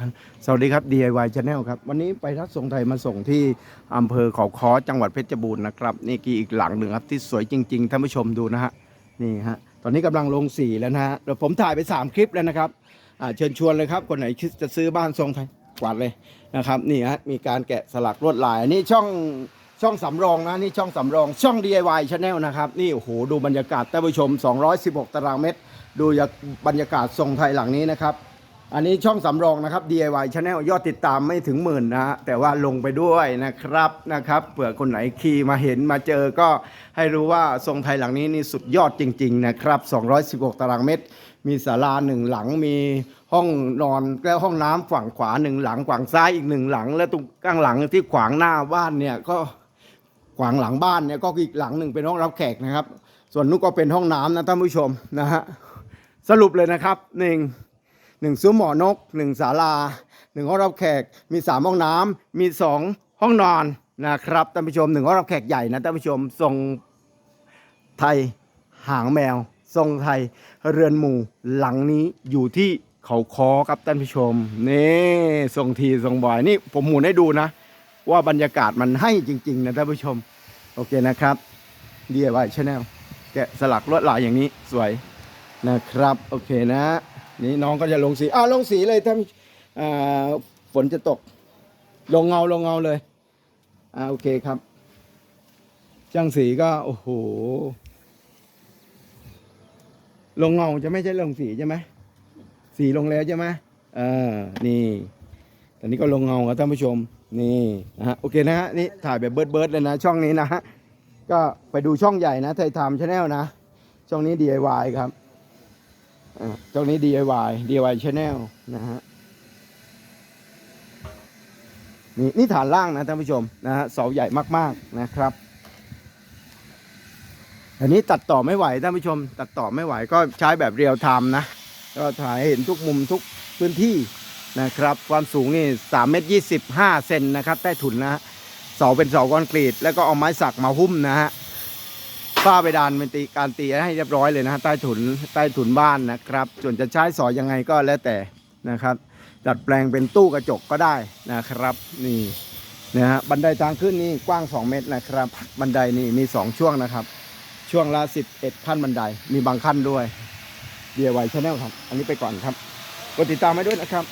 ท่านสวัสดีครับ DIY Channel ครับ วันนี้ไปรับส่งไทยมาส่งที่อำเภอเขาค้อจังหวัดเพชรบูรณ์นะครับ นี่กี่อีกหลังหนึ่งครับที่สวยจริง ๆ ท่านผู้ชมดูนะฮะ นี่ฮะ ตอนนี้กำลังลงสีแล้วนะฮะเดี๋ยวผมถ่ายไป 3 คลิปแล้วนะครับเชิญชวนเลยครับ คนไหนคิดจะซื้อบ้านทรงไทยกวาดเลยนะครับ นี่ฮะ มีการแกะสลักลวดลายนี่ช่องช่องสำรองนะนี่ช่องสำรองช่อง DIY Channel นะครับ นี่โอ้โหดูบรรยากาศท่านผู้ชม 216 ตารางเมตร ดูบรรยากาศทรงไทยหลังนี้นะครับ อันนี้ช่องสำรองนะครับ DIY Channel ยอดติดตามไม่ถึงหมื่นนะฮะแต่ว่าลงไปด้วยนะครับนะครับเผื่อคนไหนขี่มาเห็นมาเจอก็ให้รู้ว่าทรงไทยหลังนี้นี่สุดยอดจริง ๆ นะครับ 216 ตารางเมตร มีศาลาหนึ่งหลังมีห้องนอนและห้องน้ำฝั่งขวาหนึ่งหลังฝั่งซ้ายอีกหนึ่งหลัง และตรงข้างหลังที่ขวางหน้าบ้านเนี่ยก็ขวางหลังบ้านเนี่ยก็อีกหลังหนึ่งเป็นห้องรับแขกนะครับ ส่วนนู้นก็เป็นห้องน้ำนะท่านผู้ชมนะฮะสรุปเลยนะครับหนึ่ง หนึ่งซุ้มหมอนกหนึ่งศาลาหนึ่งห้องรับแขกมีสามห้องน้ำมีสองห้องนอนนะครับท่านผู้ชมหนึ่งห้องรับแขกใหญ่นะท่านผู้ชมทรงไทยหางแมว ทรงไทยเรือนหมู่หลังนี้อยู่ที่เขาคอครับท่านผู้ชมนี่ทรงทีทรงบอยนี่ผมหมุนให้ดูนะ ว่าบรรยากาศมันให้จริง ๆ นะท่านผู้ชม โอเคนะครับ DIY Channel แกะสลักลวดลายอย่างนี้สวยนะครับ โอเคนะ นี่น้องก็จะลงสีอ่าวลงสีเลยท่านอ่าฝนจะตก ลงเงาลงเงาเลยอ่าโอเคครับช่างสีก็โอ้โหลงเงาจะไม่ใช่ลงสีใช่ไหมสีลงแล้วใช่ไหมเออนี่ตอนนี้ก็ลงเงาครับท่านผู้ชม นี่นะฮะโอเคนะฮะนี่ถ่ายแบบเบิร์ดเบิร์ดเลยนะ ช่องนี้นะฮะก็ไปดูช่องใหญ่นะไทยทำชาแนลนะ ช่องนี้ DIY ครับ อ่าช่องนี้ DIY DIY Channel นะฮะนี่นี่ฐานล่างนะท่านผู้ชมนะฮะเสาใหญ่มากๆนะครับอันนี้ตัดต่อไม่ไหวท่านผู้ชม ตัดต่อไม่ไหวก็ใช้แบบเรียลไทม์นะก็ถ่ายเห็นทุกมุมทุกพื้นที่นะครับ ความสูงนี่สามเมตรยี่สิบห้าเซนนะครับใต้ถุนนะฮะเสาเป็นเสาคอนกรีต แล้วก็เอาไม้สักมาหุ้มนะฮะ ฝ้าไปดานเป็นตีการตีให้เรียบร้อยเลยนะฮะใต้ถุนใต้ถุนบ้านนะครับ ส่วนจะใช้สอยยังไงก็แล้วแต่นะครับ ดัดแปลงเป็นตู้กระจกก็ได้นะครับ นี่นะฮะบันไดทางขึ้นนี่กว้าง 2 เมตรนะครับ บันไดนี่มี 2 ช่วงนะครับ ช่วงละ11ขั้นบันไดมีบางขั้นด้วย DIY Channel ครับ อันนี้ไปก่อนครับกดติดตามไว้ด้วยนะครับ